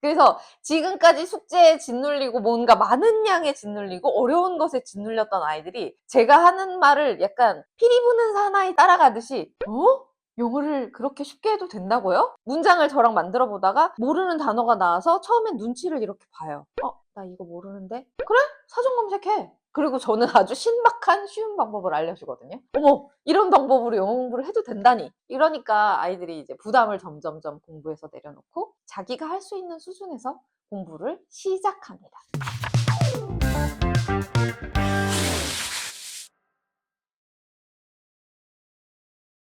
그래서 지금까지 숙제에 짓눌리고 뭔가 많은 양에 짓눌리고 어려운 것에 짓눌렸던 아이들이 제가 하는 말을 약간 피리 부는 사나이 따라가듯이 어? 영어를 그렇게 쉽게 해도 된다고요? 문장을 저랑 만들어 보다가 모르는 단어가 나와서 처음엔 눈치를 이렇게 봐요. 어, 나 이거 모르는데? 그래? 사전 검색해. 그리고 저는 아주 신박한 쉬운 방법을 알려주거든요. 어머, 이런 방법으로 영어 공부를 해도 된다니. 이러니까 아이들이 이제 부담을 점점점 공부에서 내려놓고 자기가 할 수 있는 수준에서 공부를 시작합니다.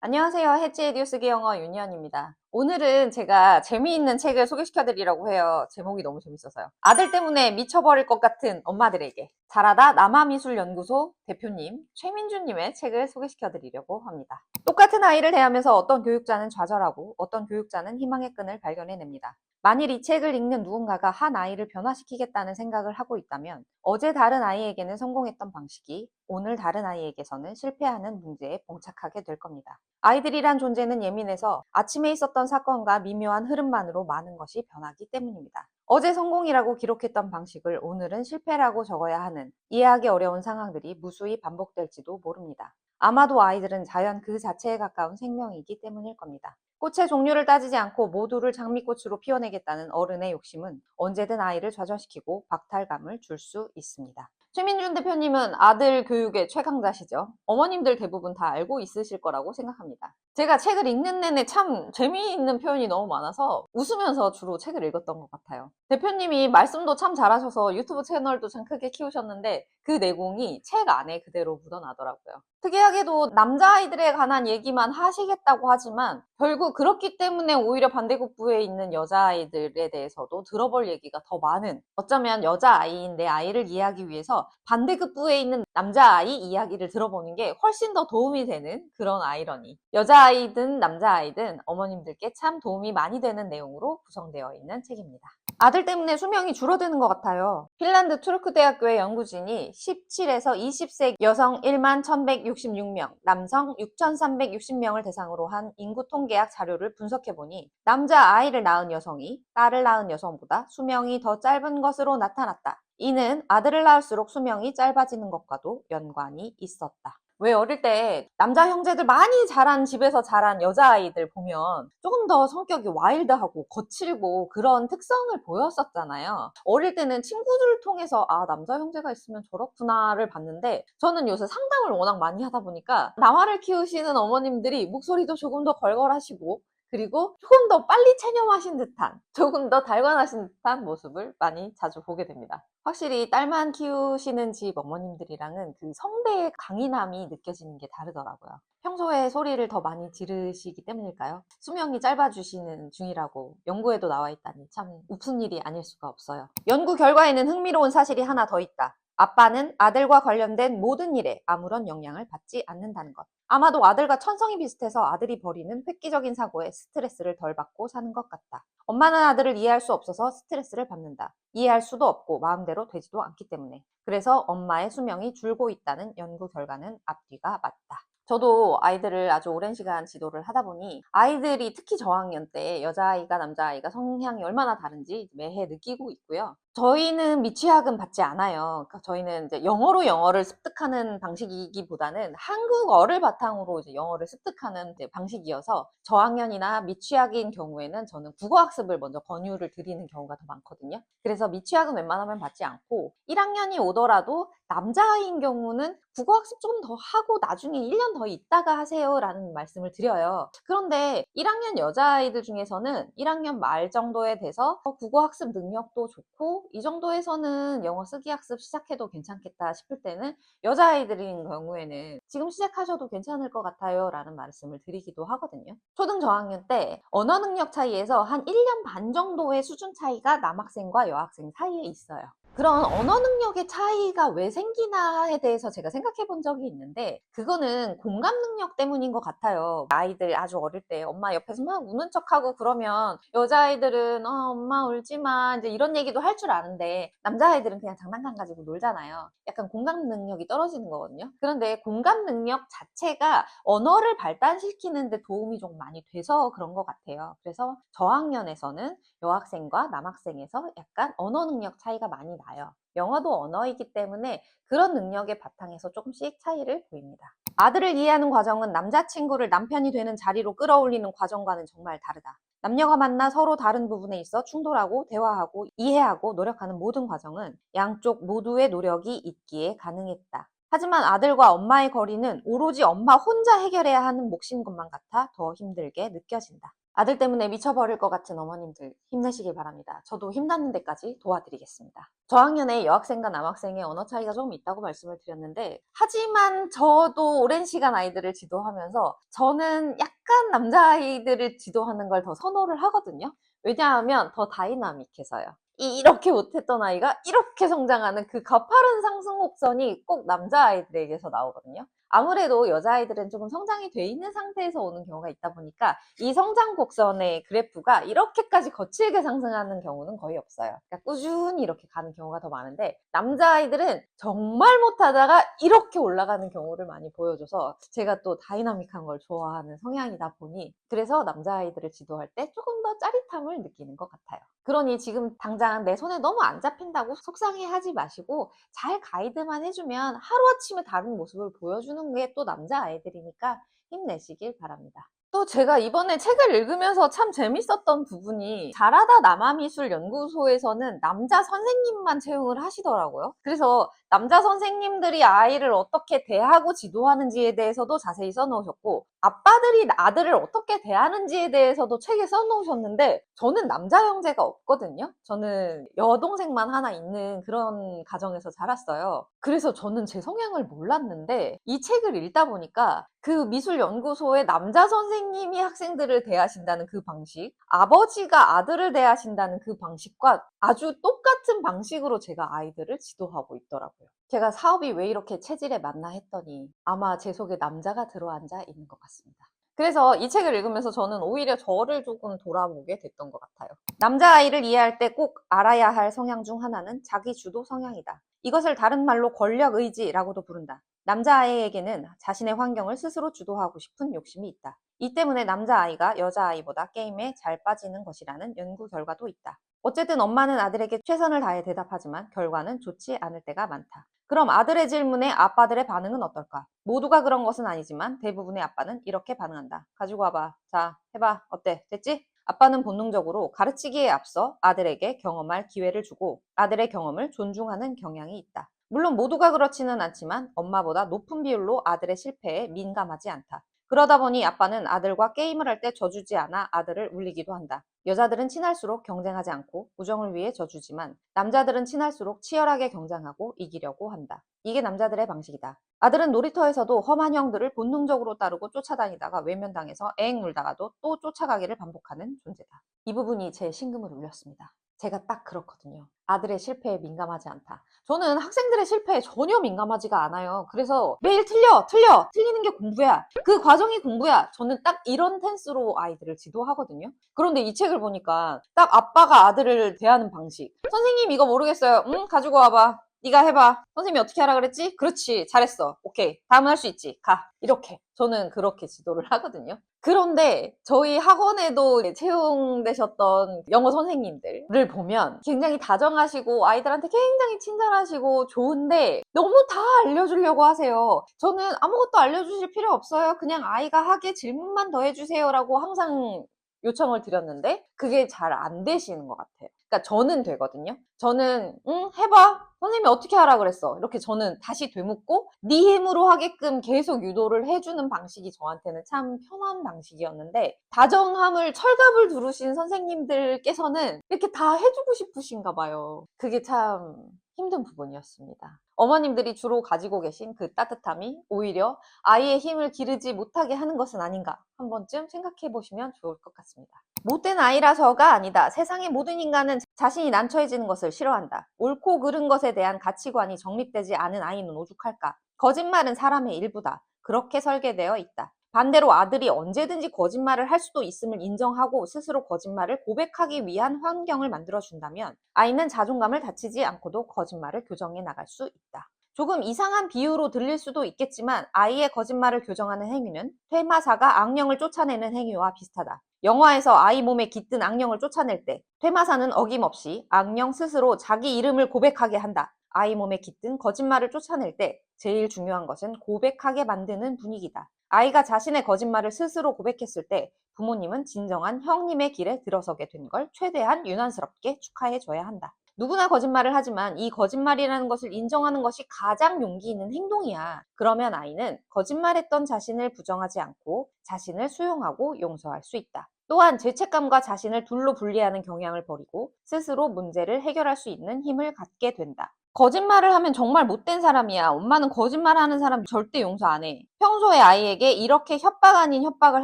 안녕하세요. 해지의 뉴스기 영어 윤희연입니다. 오늘은 제가 재미있는 책을 소개시켜 드리려고 해요. 제목이 너무 재밌어서요. 아들 때문에 미쳐버릴 것 같은 엄마들에게 자라다 남아미술연구소 대표님 최민주님의 책을 소개시켜 드리려고 합니다. 똑같은 아이를 대하면서 어떤 교육자는 좌절하고 어떤 교육자는 희망의 끈을 발견해냅니다. 만일 이 책을 읽는 누군가가 한 아이를 변화시키겠다는 생각을 하고 있다면 어제 다른 아이에게는 성공했던 방식이 오늘 다른 아이에게서는 실패하는 문제에 봉착하게 될 겁니다. 아이들이란 존재는 예민해서 아침에 있었던 사건과 미묘한 흐름만으로 많은 것이 변하기 때문입니다. 어제 성공이라고 기록했던 방식을 오늘은 실패라고 적어야 하는 이해하기 어려운 상황들이 무수히 반복될지도 모릅니다. 아마도 아이들은 자연 그 자체에 가까운 생명이기 때문일 겁니다. 꽃의 종류를 따지지 않고 모두를 장미꽃으로 피워내겠다는 어른의 욕심은 언제든 아이를 좌절시키고 박탈감을 줄 수 있습니다. 최민준 대표님은 아들 교육의 최강자시죠. 어머님들 대부분 다 알고 있으실 거라고 생각합니다. 제가 책을 읽는 내내 참 재미있는 표현이 너무 많아서 웃으면서 주로 책을 읽었던 것 같아요. 대표님이 말씀도 참 잘하셔서 유튜브 채널도 참 크게 키우셨는데 그 내공이 책 안에 그대로 묻어나더라고요. 특이하게도 남자아이들에 관한 얘기만 하시겠다고 하지만 결국 그렇기 때문에 오히려 반대급부에 있는 여자아이들에 대해서도 들어볼 얘기가 더 많은 어쩌면 여자아이인 내 아이를 이해하기 위해서 반대급부에 있는 남자아이 이야기를 들어보는 게 훨씬 더 도움이 되는 그런 아이러니 여자아이든 남자아이든 어머님들께 참 도움이 많이 되는 내용으로 구성되어 있는 책입니다. 아들 때문에 수명이 줄어드는 것 같아요. 핀란드 투르크 대학교의 연구진이 17에서 20세 여성 1만 1166명, 남성 6360명을 대상으로 한 인구 통계학 자료를 분석해 보니 남자 아이를 낳은 여성이 딸을 낳은 여성보다 수명이 더 짧은 것으로 나타났다. 이는 아들을 낳을수록 수명이 짧아지는 것과도 연관이 있었다. 왜 어릴 때 남자 형제들 많이 자란 집에서 자란 여자아이들 보면 조금 더 성격이 와일드하고 거칠고 그런 특성을 보였었잖아요. 어릴 때는 친구들을 통해서 아, 남자 형제가 있으면 저렇구나를 봤는데 저는 요새 상담을 워낙 많이 하다 보니까 남아를 키우시는 어머님들이 목소리도 조금 더 걸걸하시고 그리고 조금 더 빨리 체념하신 듯한, 조금 더 달관하신 듯한 모습을 많이 자주 보게 됩니다. 확실히 딸만 키우시는 집 어머님들이랑은 그 성대의 강인함이 느껴지는 게 다르더라고요. 평소에 소리를 더 많이 지르시기 때문일까요? 수명이 짧아지시는 중이라고 연구에도 나와 있다니 참 웃픈 일이 아닐 수가 없어요. 연구 결과에는 흥미로운 사실이 하나 더 있다. 아빠는 아들과 관련된 모든 일에 아무런 영향을 받지 않는다는 것. 아마도 아들과 천성이 비슷해서 아들이 벌이는 획기적인 사고에 스트레스를 덜 받고 사는 것 같다. 엄마는 아들을 이해할 수 없어서 스트레스를 받는다. 이해할 수도 없고 마음대로 되지도 않기 때문에. 그래서 엄마의 수명이 줄고 있다는 연구 결과는 앞뒤가 맞다. 저도 아이들을 아주 오랜 시간 지도를 하다 보니 아이들이 특히 저학년 때 여자아이가 남자아이가 성향이 얼마나 다른지 매해 느끼고 있고요. 저희는 미취학은 받지 않아요. 그러니까 저희는 이제 영어로 영어를 습득하는 방식이기보다는 한국어를 바탕으로 이제 영어를 습득하는 이제 방식이어서 저학년이나 미취학인 경우에는 저는 국어학습을 먼저 권유를 드리는 경우가 더 많거든요. 그래서 미취학은 웬만하면 받지 않고 1학년이 오더라도 남자아이인 경우는 국어학습 조금 더 하고 나중에 1년 더 있다가 하세요 라는 말씀을 드려요. 그런데 1학년 여자아이들 중에서는 1학년 말 정도에 돼서 어, 국어학습 능력도 좋고 이 정도에서는 영어 쓰기 학습 시작해도 괜찮겠다 싶을 때는 여자아이들인 경우에는 지금 시작하셔도 괜찮을 것 같아요 라는 말씀을 드리기도 하거든요. 초등 저학년 때 언어 능력 차이에서 한 1년 반 정도의 수준 차이가 남학생과 여학생 사이에 있어요. 그런 언어 능력의 차이가 왜 생기나에 대해서 제가 생각해 본 적이 있는데 그거는 공감 능력 때문인 것 같아요. 아이들 아주 어릴 때 엄마 옆에서 막 우는 척하고 그러면 여자아이들은 어, 엄마 울지 마 이제 이런 얘기도 할 줄 아는데 남자아이들은 그냥 장난감 가지고 놀잖아요. 약간 공감 능력이 떨어지는 거거든요. 그런데 공감 능력 자체가 언어를 발달시키는 데 도움이 좀 많이 돼서 그런 것 같아요. 그래서 저학년에서는 여학생과 남학생에서 약간 언어 능력 차이가 많이 나요. 영어도 언어이기 때문에 그런 능력의 바탕에서 조금씩 차이를 보입니다. 아들을 이해하는 과정은 남자친구를 남편이 되는 자리로 끌어올리는 과정과는 정말 다르다. 남녀가 만나 서로 다른 부분에 있어 충돌하고 대화하고 이해하고 노력하는 모든 과정은 양쪽 모두의 노력이 있기에 가능했다. 하지만 아들과 엄마의 거리는 오로지 엄마 혼자 해결해야 하는 몫인 것만 같아 더 힘들게 느껴진다. 아들 때문에 미쳐버릴 것 같은 어머님들 힘내시길 바랍니다. 저도 힘닿는 데까지 도와드리겠습니다. 저학년에 여학생과 남학생의 언어 차이가 조금 있다고 말씀을 드렸는데 하지만 저도 오랜 시간 아이들을 지도하면서 저는 약간 남자아이들을 지도하는 걸 더 선호를 하거든요. 왜냐하면 더 다이나믹해서요. 이- 이렇게 못했던 아이가 이렇게 성장하는 그 가파른 상승 곡선이 꼭 남자아이들에게서 나오거든요. 아무래도 여자아이들은 조금 성장이 돼 있는 상태에서 오는 경우가 있다 보니까 이 성장 곡선의 그래프가 이렇게까지 거칠게 상승하는 경우는 거의 없어요. 그러니까 꾸준히 이렇게 가는 경우가 더 많은데 남자아이들은 정말 못하다가 이렇게 올라가는 경우를 많이 보여줘서 제가 또 다이나믹한 걸 좋아하는 성향이다 보니 그래서 남자아이들을 지도할 때 조금 더 짜릿함을 느끼는 것 같아요. 그러니 지금 당장 내 손에 너무 안 잡힌다고 속상해 하지 마시고 잘 가이드만 해주면 하루아침에 다른 모습을 보여주는 게 또 남자아이들이니까 힘내시길 바랍니다. 또 제가 이번에 책을 읽으면서 참 재밌었던 부분이 잘하다 남아미술연구소에서는 남자 선생님만 채용을 하시더라고요. 그래서 남자 선생님들이 아이를 어떻게 대하고 지도하는지에 대해서도 자세히 써놓으셨고 아빠들이 아들을 어떻게 대하는지에 대해서도 책에 써놓으셨는데 저는 남자 형제가 없거든요. 저는 여동생만 하나 있는 그런 가정에서 자랐어요. 그래서 저는 제 성향을 몰랐는데 이 책을 읽다 보니까 그 미술연구소의 남자 선생님이 학생들을 대하신다는 그 방식, 아버지가 아들을 대하신다는 그 방식과 아주 똑같은 방식으로 제가 아이들을 지도하고 있더라고요. 제가 사업이 왜 이렇게 체질에 맞나 했더니 아마 제 속에 남자가 들어앉아 있는 것 같습니다. 그래서 이 책을 읽으면서 저는 오히려 저를 조금 돌아보게 됐던 것 같아요. 남자아이를 이해할 때 꼭 알아야 할 성향 중 하나는 자기 주도 성향이다. 이것을 다른 말로 권력 의지라고도 부른다. 남자아이에게는 자신의 환경을 스스로 주도하고 싶은 욕심이 있다. 이 때문에 남자아이가 여자아이보다 게임에 잘 빠지는 것이라는 연구 결과도 있다. 어쨌든 엄마는 아들에게 최선을 다해 대답하지만 결과는 좋지 않을 때가 많다. 그럼 아들의 질문에 아빠들의 반응은 어떨까? 모두가 그런 것은 아니지만 대부분의 아빠는 이렇게 반응한다. 가지고 와봐. 자, 해봐. 어때? 됐지? 아빠는 본능적으로 가르치기에 앞서 아들에게 경험할 기회를 주고 아들의 경험을 존중하는 경향이 있다. 물론 모두가 그렇지는 않지만 엄마보다 높은 비율로 아들의 실패에 민감하지 않다. 그러다 보니 아빠는 아들과 게임을 할 때 져주지 않아 아들을 울리기도 한다. 여자들은 친할수록 경쟁하지 않고 우정을 위해 져주지만 남자들은 친할수록 치열하게 경쟁하고 이기려고 한다. 이게 남자들의 방식이다. 아들은 놀이터에서도 험한 형들을 본능적으로 따르고 쫓아다니다가 외면당해서 엥 울다가도 또 쫓아가기를 반복하는 존재다. 이 부분이 제 심금을 울렸습니다. 제가 딱 그렇거든요. 아들의 실패에 민감하지 않다. 저는 학생들의 실패에 전혀 민감하지가 않아요. 그래서 매일 틀려, 틀려, 틀리는 게 공부야. 그 과정이 공부야. 저는 딱 이런 텐스로 아이들을 지도하거든요. 그런데 이 책을 보니까 딱 아빠가 아들을 대하는 방식. 선생님 이거 모르겠어요. 응, 가지고 와봐. 네가 해봐. 선생님이 어떻게 하라 그랬지? 그렇지. 잘했어. 오케이. 다음은 할 수 있지. 가. 이렇게. 저는 그렇게 지도를 하거든요. 그런데 저희 학원에도 채용되셨던 영어 선생님들을 보면 굉장히 다정하시고 아이들한테 굉장히 친절하시고 좋은데 너무 다 알려주려고 하세요. 저는 아무것도 알려주실 필요 없어요. 그냥 아이가 하게 질문만 더 해주세요라고 항상 요청을 드렸는데 그게 잘 안 되시는 것 같아요. 그러니까 저는 되거든요. 저는 응 해봐. 선생님이 어떻게 하라 그랬어. 이렇게 저는 다시 되묻고 네 힘으로 하게끔 계속 유도를 해주는 방식이 저한테는 참 편한 방식이었는데 다정함을 철갑을 두르신 선생님들께서는 이렇게 다 해주고 싶으신가 봐요. 그게 참 힘든 부분이었습니다. 어머님들이 주로 가지고 계신 그 따뜻함이 오히려 아이의 힘을 기르지 못하게 하는 것은 아닌가 한 번쯤 생각해 보시면 좋을 것 같습니다. 못된 아이라서가 아니다. 세상의 모든 인간은 자신이 난처해지는 것을 싫어한다. 옳고 그른 것에 대한 가치관이 정립되지 않은 아이는 오죽할까. 거짓말은 사람의 일부다. 그렇게 설계되어 있다. 반대로 아들이 언제든지 거짓말을 할 수도 있음을 인정하고 스스로 거짓말을 고백하기 위한 환경을 만들어준다면 아이는 자존감을 다치지 않고도 거짓말을 교정해 나갈 수 있다. 조금 이상한 비유로 들릴 수도 있겠지만 아이의 거짓말을 교정하는 행위는 퇴마사가 악령을 쫓아내는 행위와 비슷하다. 영화에서 아이 몸에 깃든 악령을 쫓아낼 때 퇴마사는 어김없이 악령 스스로 자기 이름을 고백하게 한다. 아이 몸에 깃든 거짓말을 쫓아낼 때 제일 중요한 것은 고백하게 만드는 분위기다. 아이가 자신의 거짓말을 스스로 고백했을 때 부모님은 진정한 형님의 길에 들어서게 된 걸 최대한 유난스럽게 축하해 줘야 한다. 누구나 거짓말을 하지만 이 거짓말이라는 것을 인정하는 것이 가장 용기 있는 행동이야. 그러면 아이는 거짓말했던 자신을 부정하지 않고 자신을 수용하고 용서할 수 있다. 또한 죄책감과 자신을 둘로 분리하는 경향을 버리고 스스로 문제를 해결할 수 있는 힘을 갖게 된다. 거짓말을 하면 정말 못된 사람이야. 엄마는 거짓말하는 사람 절대 용서 안 해. 평소에 아이에게 이렇게 협박 아닌 협박을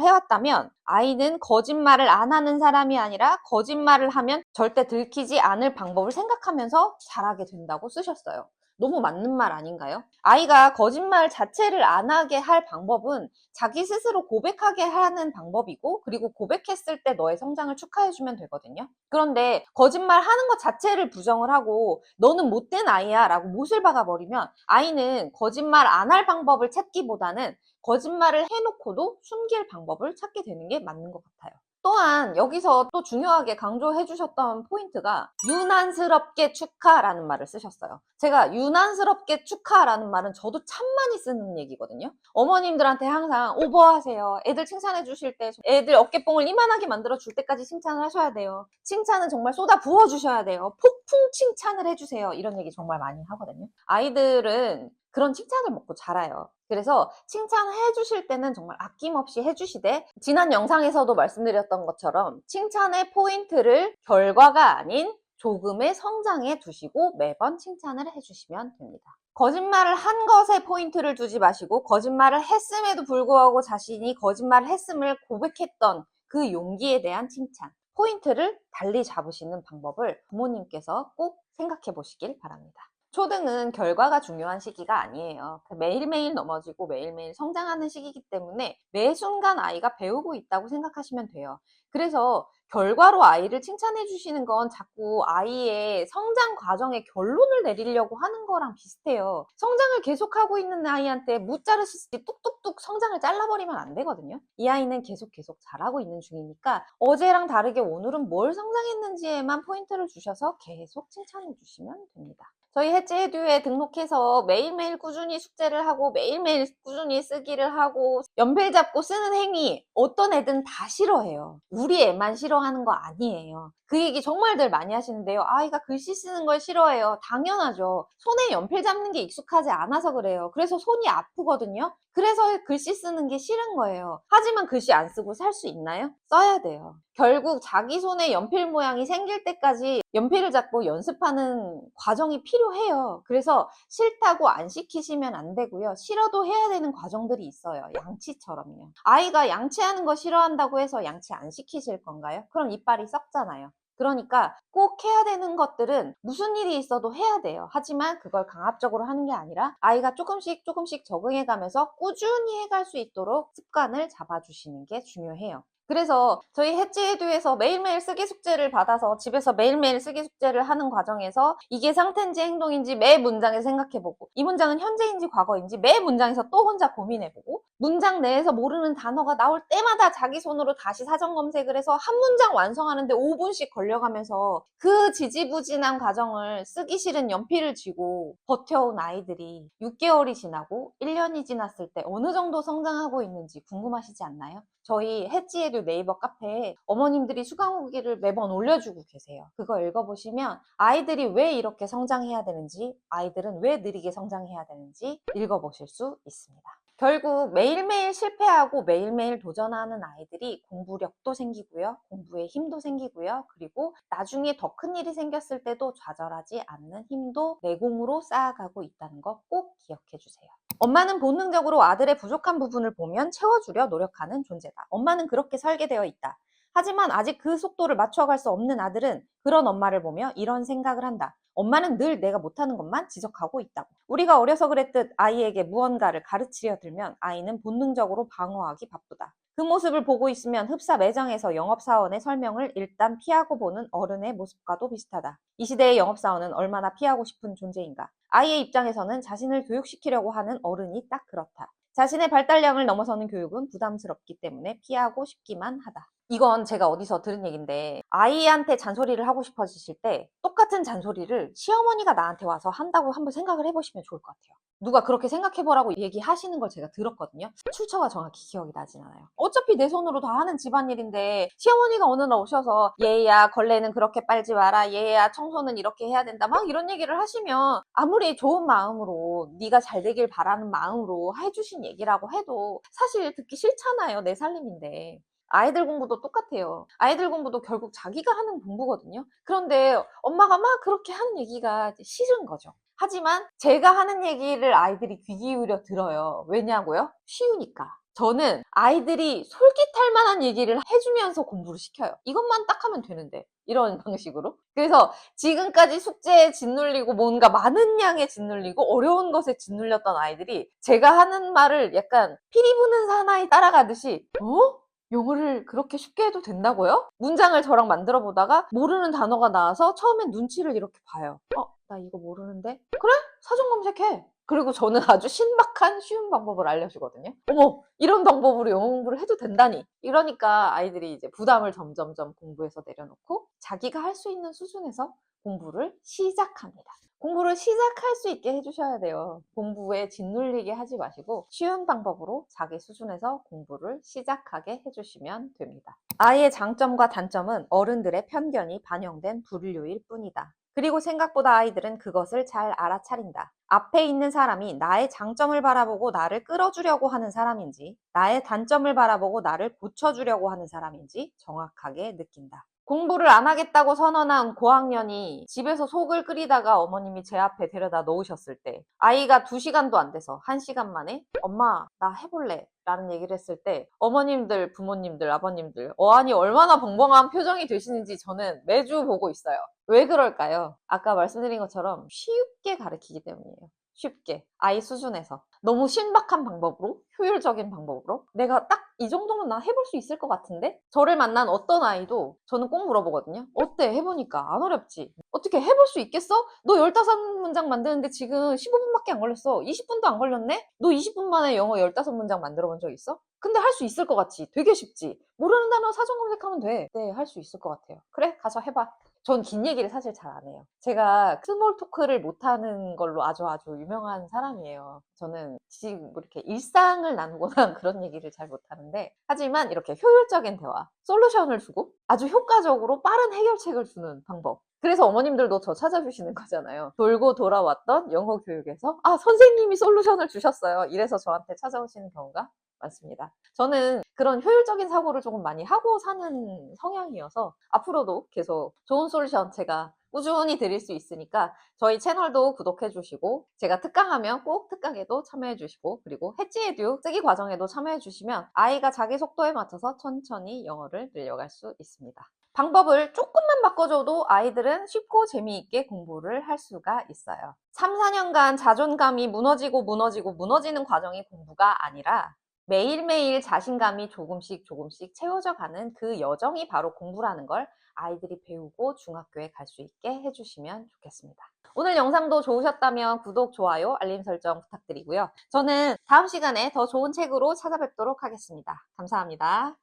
해왔다면 아이는 거짓말을 안 하는 사람이 아니라 거짓말을 하면 절대 들키지 않을 방법을 생각하면서 잘하게 된다고 쓰셨어요. 너무 맞는 말 아닌가요? 아이가 거짓말 자체를 안 하게 할 방법은 자기 스스로 고백하게 하는 방법이고, 그리고 고백했을 때 너의 성장을 축하해주면 되거든요. 그런데 거짓말 하는 것 자체를 부정을 하고, 너는 못된 아이야 라고 못을 박아버리면 아이는 거짓말 안 할 방법을 찾기보다는 거짓말을 해놓고도 숨길 방법을 찾게 되는 게 맞는 것 같아요. 또한 여기서 또 중요하게 강조해 주셨던 포인트가 유난스럽게 축하라는 말을 쓰셨어요. 제가 유난스럽게 축하라는 말은 저도 참 많이 쓰는 얘기거든요. 어머님들한테 항상 오버하세요. 애들 칭찬해 주실 때 애들 어깨뽕을 이만하게 만들어 줄 때까지 칭찬을 하셔야 돼요. 칭찬은 정말 쏟아 부어 주셔야 돼요. 폭풍 칭찬을 해 주세요. 이런 얘기 정말 많이 하거든요. 아이들은 그런 칭찬을 먹고 자라요. 그래서 칭찬해 주실 때는 정말 아낌없이 해주시되 지난 영상에서도 말씀드렸던 것처럼 칭찬의 포인트를 결과가 아닌 조금의 성장에 두시고 매번 칭찬을 해주시면 됩니다. 거짓말을 한 것에 포인트를 두지 마시고 거짓말을 했음에도 불구하고 자신이 거짓말을 했음을 고백했던 그 용기에 대한 칭찬, 포인트를 달리 잡으시는 방법을 부모님께서 꼭 생각해 보시길 바랍니다. 초등은 결과가 중요한 시기가 아니에요. 그 매일매일 넘어지고 매일매일 성장하는 시기이기 때문에 매 순간 아이가 배우고 있다고 생각하시면 돼요. 그래서 결과로 아이를 칭찬해 주시는 건 자꾸 아이의 성장 과정의 결론을 내리려고 하는 거랑 비슷해요. 성장을 계속하고 있는 아이한테 무 자르시지 뚝뚝뚝 성장을 잘라버리면 안 되거든요. 이 아이는 계속 계속 잘하고 있는 중이니까 어제랑 다르게 오늘은 뭘 성장했는지에만 포인트를 주셔서 계속 칭찬해 주시면 됩니다. 저희 해지에듀에 등록해서 매일매일 꾸준히 숙제를 하고 매일매일 꾸준히 쓰기를 하고 연필 잡고 쓰는 행위 어떤 애든 다 싫어해요. 우리 애만 싫어하는 거 아니에요. 그 얘기 정말들 많이 하시는데요. 아이가 글씨 쓰는 걸 싫어해요. 당연하죠. 손에 연필 잡는 게 익숙하지 않아서 그래요. 그래서 손이 아프거든요. 그래서 글씨 쓰는 게 싫은 거예요. 하지만 글씨 안 쓰고 살 수 있나요? 써야 돼요. 결국 자기 손에 연필 모양이 생길 때까지 연필을 잡고 연습하는 과정이 필요해요. 그래서 싫다고 안 시키시면 안 되고요. 싫어도 해야 되는 과정들이 있어요. 양치처럼요. 아이가 양치하는 거 싫어한다고 해서 양치 안 시키실 건가요? 그럼 이빨이 썩잖아요. 그러니까 꼭 해야 되는 것들은 무슨 일이 있어도 해야 돼요. 하지만 그걸 강압적으로 하는 게 아니라 아이가 조금씩 조금씩 적응해 가면서 꾸준히 해갈 수 있도록 습관을 잡아주시는 게 중요해요. 그래서 저희 해지에듀에서 매일매일 쓰기 숙제를 받아서 집에서 매일매일 쓰기 숙제를 하는 과정에서 이게 상태인지 행동인지 매 문장에 생각해보고 이 문장은 현재인지 과거인지 매 문장에서 또 혼자 고민해보고 문장 내에서 모르는 단어가 나올 때마다 자기 손으로 다시 사전 검색을 해서 한 문장 완성하는데 5분씩 걸려가면서 그 지지부진한 과정을 쓰기 싫은 연필을 쥐고 버텨온 아이들이 6개월이 지나고 1년이 지났을 때 어느 정도 성장하고 있는지 궁금하시지 않나요? 저희 해지에듀 네이버 카페에 어머님들이 수강 후기를 매번 올려주고 계세요. 그거 읽어보시면 아이들이 왜 이렇게 성장해야 되는지, 아이들은 왜 느리게 성장해야 되는지 읽어보실 수 있습니다. 결국 매일매일 실패하고 매일매일 도전하는 아이들이 공부력도 생기고요. 공부에 힘도 생기고요. 그리고 나중에 더 큰 일이 생겼을 때도 좌절하지 않는 힘도 내공으로 쌓아가고 있다는 거 꼭 기억해 주세요. 엄마는 본능적으로 아들의 부족한 부분을 보면 채워주려 노력하는 존재다. 엄마는 그렇게 설계되어 있다. 하지만 아직 그 속도를 맞춰갈 수 없는 아들은 그런 엄마를 보며 이런 생각을 한다. 엄마는 늘 내가 못하는 것만 지적하고 있다고. 우리가 어려서 그랬듯 아이에게 무언가를 가르치려 들면 아이는 본능적으로 방어하기 바쁘다. 그 모습을 보고 있으면 흡사 매장에서 영업사원의 설명을 일단 피하고 보는 어른의 모습과도 비슷하다. 이 시대의 영업사원은 얼마나 피하고 싶은 존재인가. 아이의 입장에서는 자신을 교육시키려고 하는 어른이 딱 그렇다. 자신의 발달량을 넘어서는 교육은 부담스럽기 때문에 피하고 싶기만 하다. 이건 제가 어디서 들은 얘기인데 아이한테 잔소리를 하고 싶어지실 때 똑같은 잔소리를 시어머니가 나한테 와서 한다고 한번 생각을 해보시면 좋을 것 같아요. 누가 그렇게 생각해보라고 얘기하시는 걸 제가 들었거든요. 출처가 정확히 기억이 나진 않아요. 어차피 내 손으로 다 하는 집안일인데 시어머니가 어느 날 오셔서 얘야 걸레는 그렇게 빨지 마라 얘야 청소는 이렇게 해야 된다 막 이런 얘기를 하시면 아무리 좋은 마음으로 네가 잘 되길 바라는 마음으로 해주신 얘기라고 해도 사실 듣기 싫잖아요. 내 살림인데. 아이들 공부도 똑같아요. 아이들 공부도 결국 자기가 하는 공부거든요. 그런데 엄마가 막 그렇게 하는 얘기가 싫은 거죠. 하지만 제가 하는 얘기를 아이들이 귀 기울여 들어요. 왜냐고요? 쉬우니까. 저는 아이들이 솔깃할 만한 얘기를 해주면서 공부를 시켜요. 이것만 딱 하면 되는데. 이런 방식으로. 그래서 지금까지 숙제에 짓눌리고 뭔가 많은 양에 짓눌리고 어려운 것에 짓눌렸던 아이들이 제가 하는 말을 약간 피리 부는 사나이 따라가듯이 어? 영어를 그렇게 쉽게 해도 된다고요? 문장을 저랑 만들어 보다가 모르는 단어가 나와서 처음엔 눈치를 이렇게 봐요. 어, 나 이거 모르는데? 그래? 사전 검색해. 그리고 저는 아주 신박한 쉬운 방법을 알려주거든요. 어머, 이런 방법으로 영어 공부를 해도 된다니. 이러니까 아이들이 이제 부담을 점점점 공부에서 내려놓고 자기가 할 수 있는 수준에서 공부를 시작합니다. 공부를 시작할 수 있게 해주셔야 돼요. 공부에 짓눌리게 하지 마시고 쉬운 방법으로 자기 수준에서 공부를 시작하게 해주시면 됩니다. 아이의 장점과 단점은 어른들의 편견이 반영된 분류일 뿐이다. 그리고 생각보다 아이들은 그것을 잘 알아차린다. 앞에 있는 사람이 나의 장점을 바라보고 나를 끌어주려고 하는 사람인지, 나의 단점을 바라보고 나를 고쳐주려고 하는 사람인지 정확하게 느낀다. 공부를 안 하겠다고 선언한 고학년이 집에서 속을 끓이다가 어머님이 제 앞에 데려다 놓으셨을 때 아이가 두시간도안 돼서 한시간 만에 엄마 나 해볼래 라는 얘기를 했을 때 어머님들 부모님들 아버님들 어안이 얼마나 벙벙한 표정이 되시는지 저는 매주 보고 있어요 왜 그럴까요? 아까 말씀드린 것처럼 쉽게 가르치기 때문이에요 쉽게 아이 수준에서. 너무 신박한 방법으로 효율적인 방법으로. 내가 딱 이 정도면 나 해볼 수 있을 것 같은데? 저를 만난 어떤 아이도 저는 꼭 물어보거든요 어때? 해보니까 안 어렵지? 어떻게 해볼 수 있겠어? 너 15문장 만드는데 지금 15분밖에 안 걸렸어. 20분도 안 걸렸네? 너 20분 만에 영어 15문장 만들어 본 적 있어? 근데 할 수 있을 것 같지? 되게 쉽지? 모르는 단어 사전 검색하면 돼네 할 수 있을 것 같아요 그래 가서 해봐 전 긴 얘기를 사실 잘 안 해요. 제가 스몰 토크를 못하는 걸로 아주 아주 유명한 사람이에요. 저는 지금 뭐 이렇게 일상을 나누거나 그런 얘기를 잘 못하는데, 하지만 이렇게 효율적인 대화, 솔루션을 주고 아주 효과적으로 빠른 해결책을 주는 방법. 그래서 어머님들도 저 찾아주시는 거잖아요. 돌고 돌아왔던 영어 교육에서, 아, 선생님이 솔루션을 주셨어요. 이래서 저한테 찾아오시는 경우가 많습니다. 저는 그런 효율적인 사고를 조금 많이 하고 사는 성향이어서 앞으로도 계속 좋은 솔루션 제가 꾸준히 드릴 수 있으니까 저희 채널도 구독해 주시고 제가 특강하면 꼭 특강에도 참여해 주시고 그리고 해지에듀 쓰기 과정에도 참여해 주시면 아이가 자기 속도에 맞춰서 천천히 영어를 늘려갈 수 있습니다. 방법을 조금만 바꿔줘도 아이들은 쉽고 재미있게 공부를 할 수가 있어요. 3, 4년간 자존감이 무너지고 무너지고 무너지는 과정이 공부가 아니라 매일매일 자신감이 조금씩 조금씩 채워져 가는 그 여정이 바로 공부라는 걸 아이들이 배우고 중학교에 갈 수 있게 해주시면 좋겠습니다. 오늘 영상도 좋으셨다면 구독, 좋아요, 알림 설정 부탁드리고요. 저는 다음 시간에 더 좋은 책으로 찾아뵙도록 하겠습니다. 감사합니다.